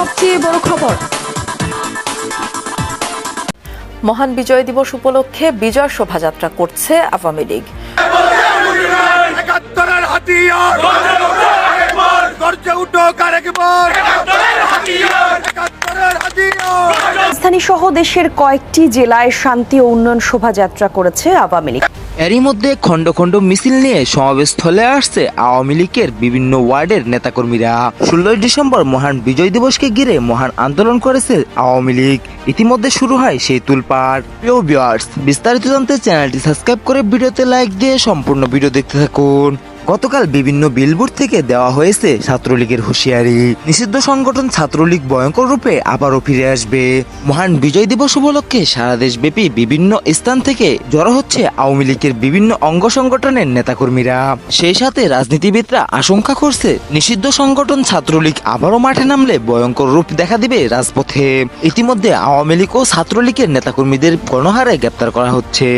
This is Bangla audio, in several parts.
সবচেয়ে বড় খবর। মহান বিজয় দিবস উপলক্ষে বিজয় শোভাযাত্রা করছে আওয়ামী লীগ। হাতিয়ার। গর্জে উঠো রাজধানী সহ দেশের কয়েকটি জেলায় শান্তি ও উন্নয়ন শোভাযাত্রা করেছে আওয়ামী লীগ। এরই মধ্যে খণ্ড খণ্ড মিছিল নিয়ে সমাবেশস্থলে আসছে আওয়ামী লীগের বিভিন্ন ওয়ার্ডের নেতাকর্মীরা। ষোলোই ডিসেম্বর মহান বিজয় দিবসকে ঘিরে মহান আন্দোলন করেছে আওয়ামী লীগ। ইতিমধ্যে শুরু হয় সেই তুলপাড় প্রিয় বিস্তারিত জানতে চ্যানেলটি সাবস্ক্রাইব করে ভিডিওতে লাইক দিয়ে সম্পূর্ণ ভিডিও দেখতে থাকুন। গতকাল বিভিন্ন বিলবোর্ড থেকে দেওয়া হয়েছে ছাত্রলীগের হুঁশিয়ারি। নিষিদ্ধ সংগঠন ছাত্রলীগ ভয়ঙ্কর রূপে আবারও ফিরে আসবে। মহান বিজয় দিবস উপলক্ষে সারা দেশব্যাপী বিভিন্ন স্থান থেকে জড়ো হচ্ছে আওয়ামী লীগের বিভিন্ন অঙ্গ সংগঠনের নেতাকর্মীরা। সেই সাথে রাজনীতিবিদরা আশঙ্কা করছে, নিষিদ্ধ সংগঠন ছাত্রলীগ আবারও মাঠে নামলে ভয়ঙ্কর রূপ দেখা দিবে রাজপথে। ইতিমধ্যে আওয়ামী লীগ ও ছাত্রলীগের নেতাকর্মীদের গণহারে গ্রেপ্তার করা হচ্ছে।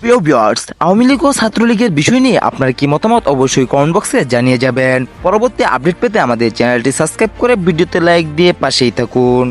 প্রিয় ভিউয়ার্স, আওয়ামী লীগ ও ছাত্রলীগের বিষয় নিয়ে আপনার কি মতামত অবশ্যই কমেন্ট বক্সে জানিয়ে যাবেন। পরবর্তী আপডেট পেতে আমাদের চ্যানেলটি সাবস্ক্রাইব করে ভিডিওতে লাইক দিয়ে পাশেই থাকুন।